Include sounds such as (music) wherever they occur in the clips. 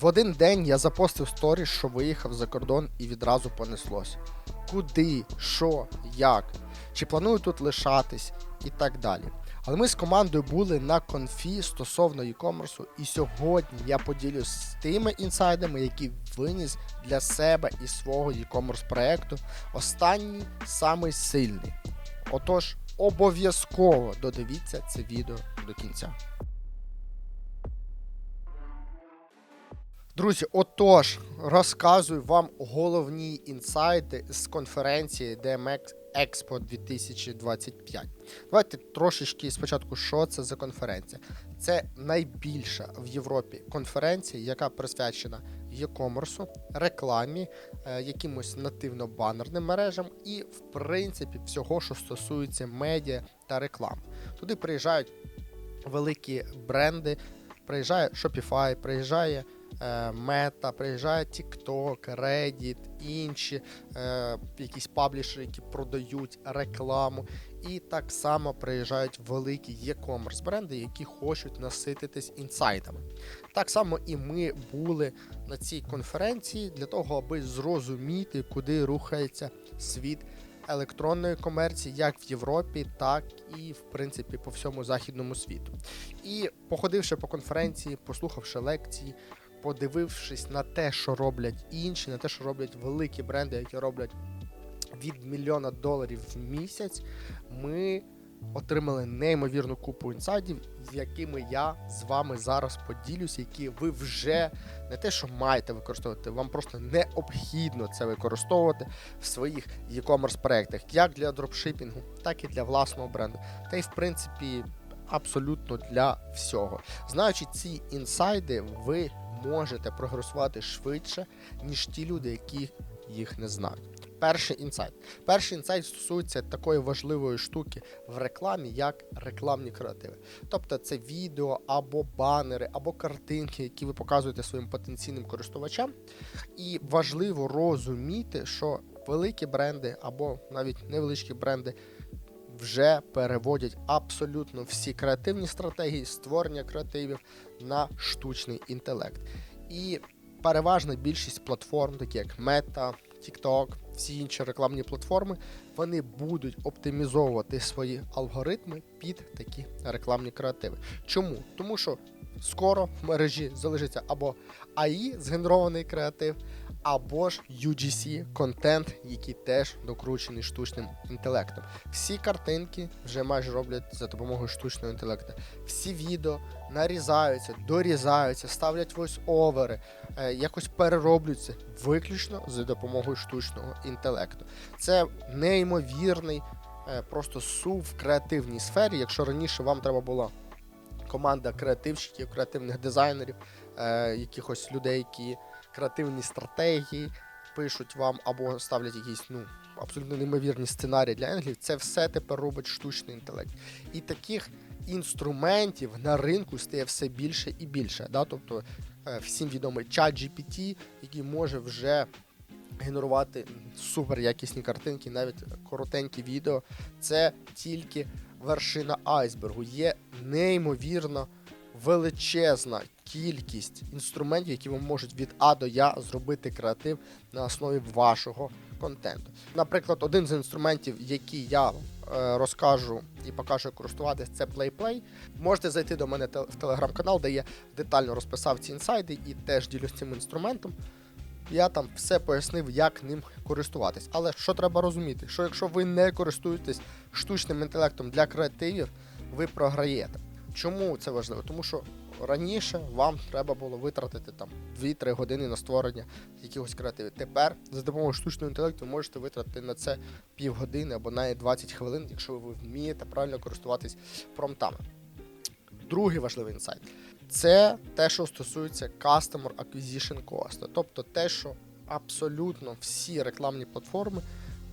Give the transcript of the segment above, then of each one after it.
В один день я запостив сторіс, що виїхав за кордон і відразу понеслось. Куди, що, як, чи планую тут лишатись і так далі. Але ми з командою були на конфі стосовно e-commerce, і сьогодні я поділюсь з тими інсайдами, які виніс для себе і свого e-commerce проекту. Останній самий сильний. Отож, обов'язково додивіться це відео до кінця. Друзі, отож, розказую вам головні інсайти з конференції DMX Expo 2025. Давайте трошечки спочатку, що це за конференція. Це найбільша в Європі конференція, яка присвячена e-commerce, рекламі, е, якимось нативно-банерним мережам і, в принципі, всього, що стосується медіа та реклам. Туди приїжджають великі бренди, приїжджає Shopify, приїжджає е, Meta, приїжджає TikTok, Reddit, інші е, якісь паблішери, які продають рекламу. І так само приїжджають великі e-commerce бренди, які хочуть насититись інсайтами. Так само і ми були на цій конференції для того, аби зрозуміти, куди рухається світ електронної комерції, як в Європі, так і в принципі по всьому західному світу. І походивши по конференції, послухавши лекції, подивившись на те, що роблять інші, на те, що роблять великі бренди, які роблять від мільйона доларів в місяць, ми отримали неймовірну купу інсайдів, якими я з вами зараз поділюся, які ви вже не те, що маєте використовувати, вам просто необхідно це використовувати в своїх e-commerce проектах, як для дропшипінгу, так і для власного бренду. Та й в принципі абсолютно для всього. Знаючи ці інсайди, ви можете прогресувати швидше, ніж ті люди, які їх не знають. Перший інсайт. Перший інсайт стосується такої важливої штуки в рекламі, як рекламні креативи. Тобто це відео або банери, або картинки, які ви показуєте своїм потенційним користувачам. І важливо розуміти, що великі бренди або навіть невеличкі бренди вже переводять абсолютно всі креативні стратегії, створення креативів на штучний інтелект. І переважна більшість платформ, такі як Meta, TikTok, всі інші рекламні платформи, вони будуть оптимізовувати свої алгоритми під такі рекламні креативи. Чому? Тому що скоро в мережі залишиться або AI згенерований креатив, або ж UGC контент, який теж докручений штучним інтелектом. Всі картинки вже майже роблять за допомогою штучного інтелекту. Всі відео нарізаються, дорізаються, ставлять войс-овери, е, якось перероблюються виключно за допомогою штучного інтелекту. Це неймовірний е, просто сув в креативній сфері. Якщо раніше вам треба була команда креативщиків, креативних дизайнерів, е, якихось людей, які креативні стратегії пишуть вам або ставлять якісь ну абсолютно неймовірні сценарії для енглів, це все тепер робить штучний інтелект. І таких інструментів на ринку стає все більше і більше. Да? Тобто е, всім відомий чат GPT, який може вже генерувати супер якісні картинки, навіть коротенькі відео. Це тільки вершина айсбергу. Є неймовірно величезна кількість інструментів, які вам можуть від А до Я зробити креатив на основі вашого контенту. Наприклад, один з інструментів, який я е, розкажу і покажу, як користуватись, це PlayPlay. Можете зайти до мене в телеграм-канал, де я детально розписав ці інсайди і теж ділюсь цим інструментом. Я там все пояснив, як ним користуватись. Але що треба розуміти? Що якщо ви не користуєтесь штучним інтелектом для креативів, ви програєте. Чому це важливо? Тому що раніше вам треба було витратити там 2-3 години на створення якихось креативів. Тепер за допомогою штучного інтелекту ви можете витратити на це півгодини або навіть 20 хвилин, якщо ви вмієте правильно користуватись промптами. Другий важливий інсайт це те, що стосується Customer Acquisition Cost, тобто те, що абсолютно всі рекламні платформи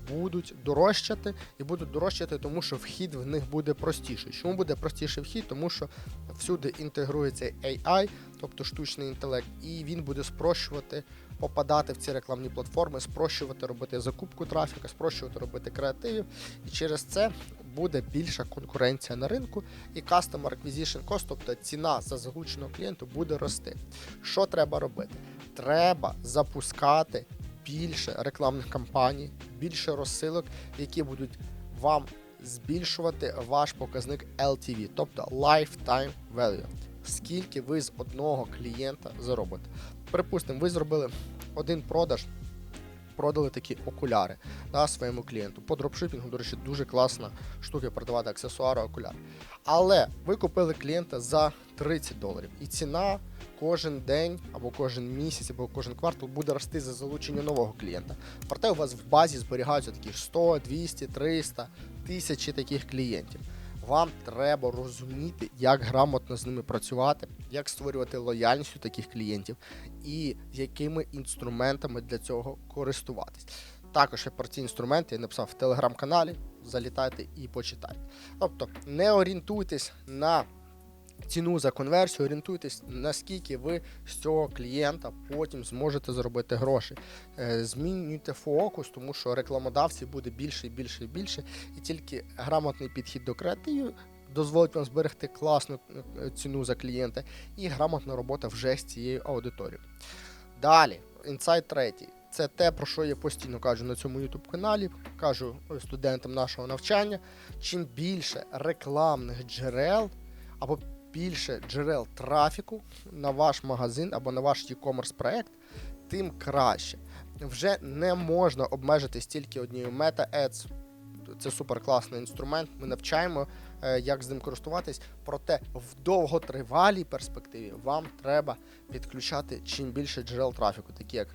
будуть дорожчати і будуть дорожчати, тому що вхід в них буде простіший. Чому буде простіший вхід? Тому що всюди інтегрується AI, тобто штучний інтелект, і він буде спрощувати попадати в ці рекламні платформи, спрощувати робити закупку трафіка, спрощувати робити креативів. І через це буде більша конкуренція на ринку, і Customer Acquisition Cost, тобто ціна за залученого клієнта, буде рости. Що треба робити? Треба запускати більше рекламних кампаній, більше розсилок, які будуть вам збільшувати ваш показник LTV, тобто Lifetime Value. Скільки ви з одного клієнта заробите. Припустимо, ви зробили один продаж, продали такі окуляри да, своєму клієнту. По дропшипінгу, до речі, дуже класна штука продавати аксесуари окуляри. Але ви купили клієнта за 30 доларів, і ціна кожен день або кожен місяць, або кожен квартал буде рости за залучення нового клієнта. Проте у вас в базі зберігаються такі 100, 200, 300, тисячі таких клієнтів. Вам треба розуміти, як грамотно з ними працювати, як створювати лояльність у таких клієнтів і якими інструментами для цього користуватись. Також я про ці інструменти я написав в телеграм-каналі. Залітайте і почитайте. Тобто не орієнтуйтесь на ціну за конверсію, орієнтуйтесь, наскільки ви з цього клієнта потім зможете заробити гроші. Е, Змінюйте фокус, тому що рекламодавців буде більше і більше і більше, і тільки грамотний підхід до креативів дозволить вам зберегти класну е, ціну за клієнта і грамотна робота вже з цією аудиторією. Далі, інсайт третій. Це те, про що я постійно кажу на цьому YouTube каналі, кажу студентам нашого навчання. Чим більше рекламних джерел або більше джерел трафіку на ваш магазин або на ваш e-commerce проект, тим краще. Вже не можна обмежитись тільки однією Meta Ads. Це супер класний інструмент. Ми навчаємо, е, як з ним користуватись. Проте в довготривалій перспективі вам треба підключати чим більше джерел трафіку, такі як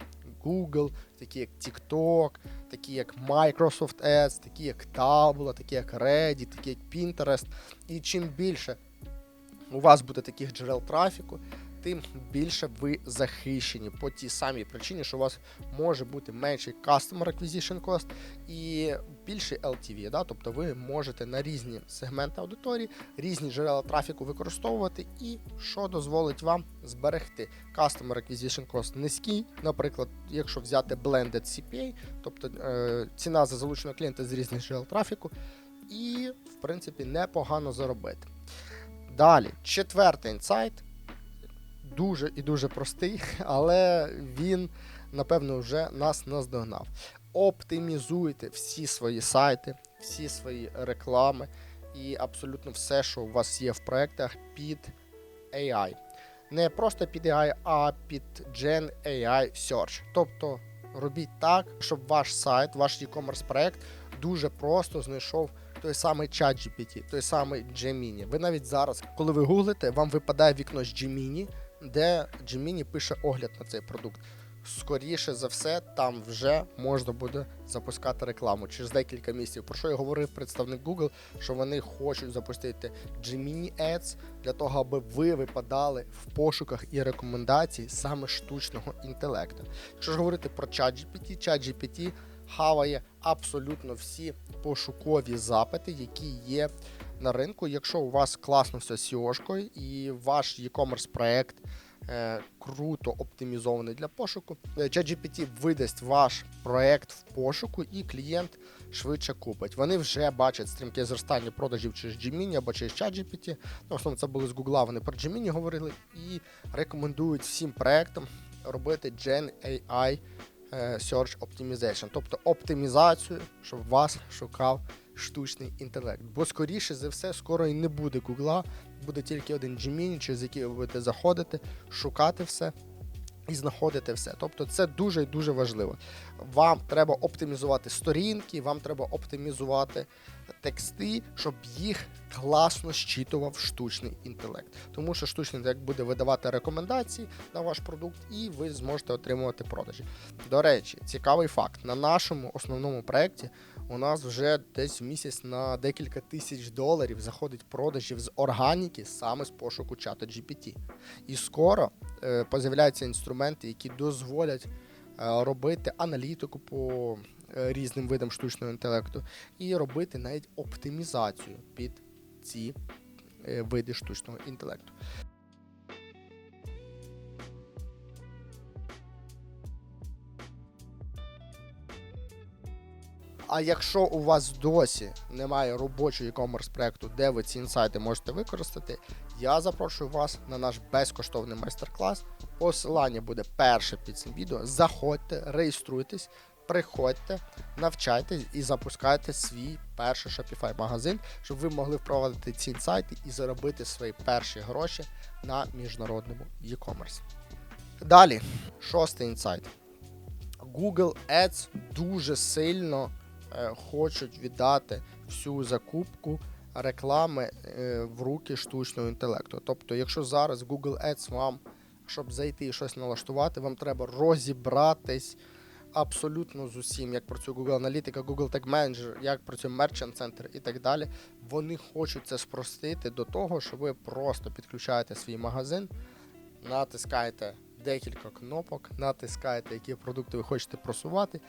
Google, такі як TikTok, такі як Microsoft Ads, такі як Taboola, такі як Reddit, такі як Pinterest. І чим більше у вас буде таких джерел трафіку, тим більше ви захищені по тій самій причині, що у вас може бути менший Customer Acquisition Cost і більший LTV. Да? Тобто ви можете на різні сегменти аудиторії, різні джерела трафіку використовувати, і що дозволить вам зберегти Customer Acquisition Cost низький. Наприклад, якщо взяти Blended CPA, тобто е, ціна за залученого клієнта з різних джерел трафіку, і, в принципі, непогано заробити. Далі, четвертий інсайт. Дуже і дуже простий, (laughs) але він, напевно, вже нас наздогнав. Оптимізуйте всі свої сайти, всі свої реклами і абсолютно все, що у вас є в проектах під AI. Не просто під AI, а під Gen AI Search. Тобто робіть так, щоб ваш сайт, ваш e-commerce проект дуже просто знайшов той самий чат GPT, той самий Gemini. Ви навіть зараз, коли ви гуглите, вам випадає вікно з Gemini, де Gemini пише огляд на цей продукт. Скоріше за все, там вже можна буде запускати рекламу через декілька місяців. Про що я говорив представник Google, що вони хочуть запустити Gemini Ads для того, аби ви випадали в пошуках і рекомендацій саме штучного інтелекту. Якщо ж говорити про ChatGPT, ChatGPT хаває абсолютно всі пошукові запити, які є на ринку. Якщо у вас класно все з SEO-шкою і ваш e-commerce проект е, круто оптимізований для пошуку, е, ChatGPT видасть ваш проект в пошуку, і клієнт швидше купить. Вони вже бачать стрімке зростання продажів через Gemini або через ChatGPT. Ну, основно це були з Google, вони про Gemini говорили і рекомендують всім проектам робити Gen AI Search Optimization, тобто оптимізацію, щоб вас шукав штучний інтелект. Бо скоріше за все, скоро і не буде Гугла, буде тільки один Gemini, через який ви будете заходити, шукати все. І знаходити все. Тобто це дуже і дуже важливо. Вам треба оптимізувати сторінки, вам треба оптимізувати тексти, щоб їх класно щитував штучний інтелект. Тому що штучний інтелект буде видавати рекомендації на ваш продукт, і ви зможете отримувати продажі. До речі, цікавий факт: на нашому основному проєкті у нас вже десь в місяць на декілька тисяч доларів заходить продажів з органіки саме з пошуку чата GPT. І скоро е, поз'являються інструменти, які дозволять е, робити аналітику по е, різним видам штучного інтелекту і робити навіть оптимізацію під ці е, види штучного інтелекту. А якщо у вас досі немає робочого e-commerce проекту, де ви ці інсайти можете використати, я запрошую вас на наш безкоштовний майстер-клас. Посилання буде перше під цим відео. Заходьте, реєструйтесь, приходьте, навчайтесь і запускайте свій перший Shopify магазин, щоб ви могли впровадити ці інсайти і заробити свої перші гроші на міжнародному e-commerce. Далі, шостий інсайт. Google Ads дуже сильно хочуть віддати всю закупку реклами е, в руки штучного інтелекту. Тобто, якщо зараз Google Ads вам, щоб зайти і щось налаштувати, вам треба розібратись абсолютно з усім, як працює Google Аналітика, Google Tag Manager, як працює Merchant Center і так далі. Вони хочуть це спростити до того, що ви просто підключаєте свій магазин, натискаєте декілька кнопок, натискаєте, які продукти ви хочете просувати,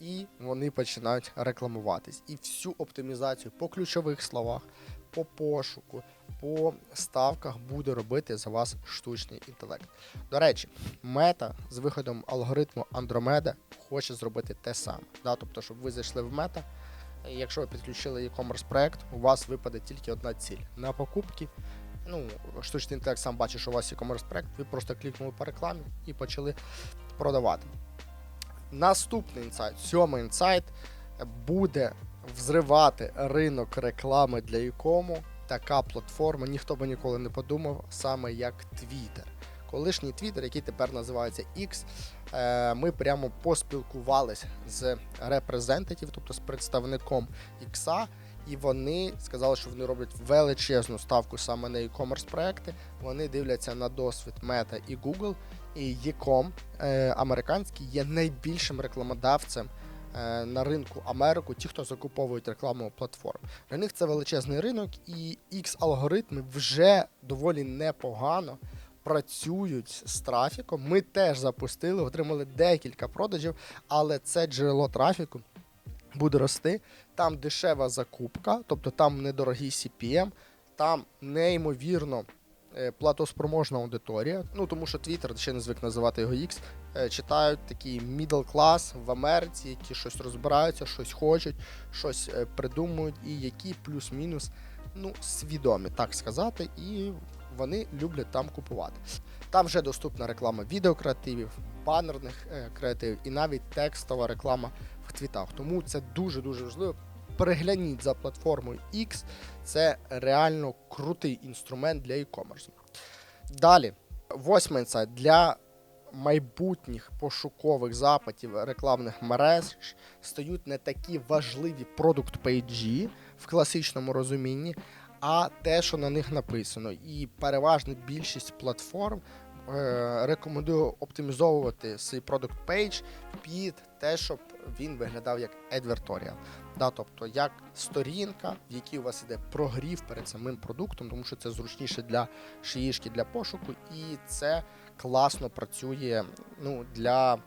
і вони починають рекламуватись. І всю оптимізацію по ключових словах, по пошуку, по ставках буде робити за вас штучний інтелект. До речі, мета з виходом алгоритму Andromeda хоче зробити те саме. Да? Тобто, щоб ви зайшли в мета. Якщо ви підключили e-commerce проект, у вас випаде тільки одна ціль на покупки. Ну, штучний інтелект сам бачить, що у вас e-commerce проект, ви просто клікнули по рекламі і почали продавати. Наступний інсайт, сьомий інсайт буде взривати ринок реклами для e-кому. Така платформа, ніхто би ніколи не подумав, саме як Twitter. Колишній Twitter, який тепер називається X, е, ми прямо поспілкувалися з репрезентатів, тобто з представником X, і вони сказали, що вони роблять величезну ставку саме на e-commerce проекти. Вони дивляться на досвід Meta і Google, e-com е, американський є найбільшим рекламодавцем е, на ринку Америку, ті, хто закуповують рекламу платформ. Для них це величезний ринок, і X-алгоритми вже доволі непогано працюють з трафіком. Ми теж запустили, отримали декілька продажів, але це джерело трафіку буде рости. Там дешева закупка, тобто там недорогий CPM, там неймовірно платоспроможна аудиторія. Ну тому що Twitter, ще не звик називати його X, е, читають такий middle class в Америці, які щось розбираються, щось хочуть, щось е, придумують, і які плюс-мінус ну, свідомі, так сказати, і вони люблять там купувати. Там вже доступна реклама відеокреативів, банерних е, креативів і навіть текстова реклама в твітах. Тому це дуже дуже важливо. Перегляніть за платформою X, це реально крутий інструмент для e-commerce. Далі, восьмий інсайт для майбутніх пошукових запитів рекламних мереж стають не такі важливі продукт пейджі в класичному розумінні, а те, що на них написано. І переважна більшість платформ е, рекомендує оптимізовувати свій продукт пейдж під те, щоб він виглядав як advertorial. Да, тобто як сторінка, в якій у вас іде прогрів перед самим продуктом, тому що це зручніше для шиїшки, для пошуку, і це класно працює ну, для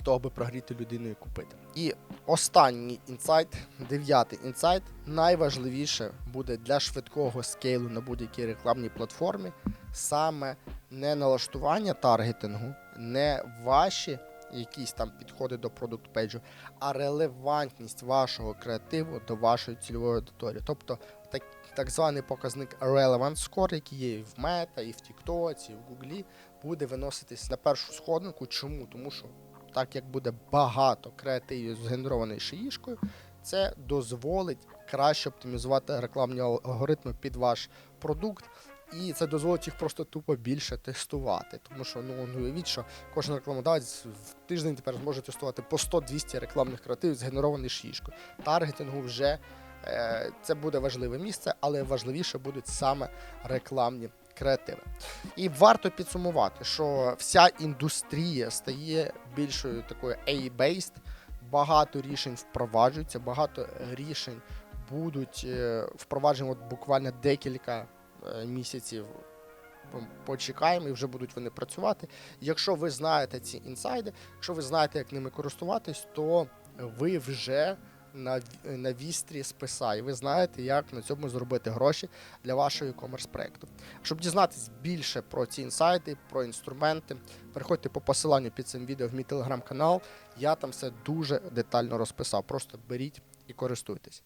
того, аби прогріти людину і купити. І останній інсайт, дев'ятий інсайт, найважливіше буде для швидкого скейлу на будь-якій рекламній платформі саме не налаштування таргетингу, не ваші якісь там підходи до продукт пейджу, а релевантність вашого креативу до вашої цільової аудиторії. Тобто так, так званий показник Relevant Score, який є і в Meta, і в TikTok, і в Google, буде виноситись на першу сходинку. Чому? Тому що так як буде багато креативів згенерованої шиїшкою, це дозволить краще оптимізувати рекламні алгоритми під ваш продукт. І це дозволить їх просто тупо більше тестувати. Тому що ну ну, уявіть, що кожен рекламодавець в тиждень тепер зможе тестувати по 100-200 рекламних креативів згенерований шишкою. Таргетингу вже е, це буде важливе місце, але важливіше будуть саме рекламні креативи. І варто підсумувати, що вся індустрія стає більшою такою A-based, багато рішень впроваджуються, багато рішень будуть е, впроваджені от буквально декілька місяців. Почекаємо і вже будуть вони працювати. Якщо ви знаєте ці інсайди, якщо ви знаєте, як ними користуватись, то ви вже на, на вістрі списа, і ви знаєте, як на цьому зробити гроші для вашого e-commerce проекту. Щоб дізнатись більше про ці інсайти, про інструменти, переходьте по посиланню під цим відео в мій телеграм-канал. Я там все дуже детально розписав. Просто беріть і користуйтесь.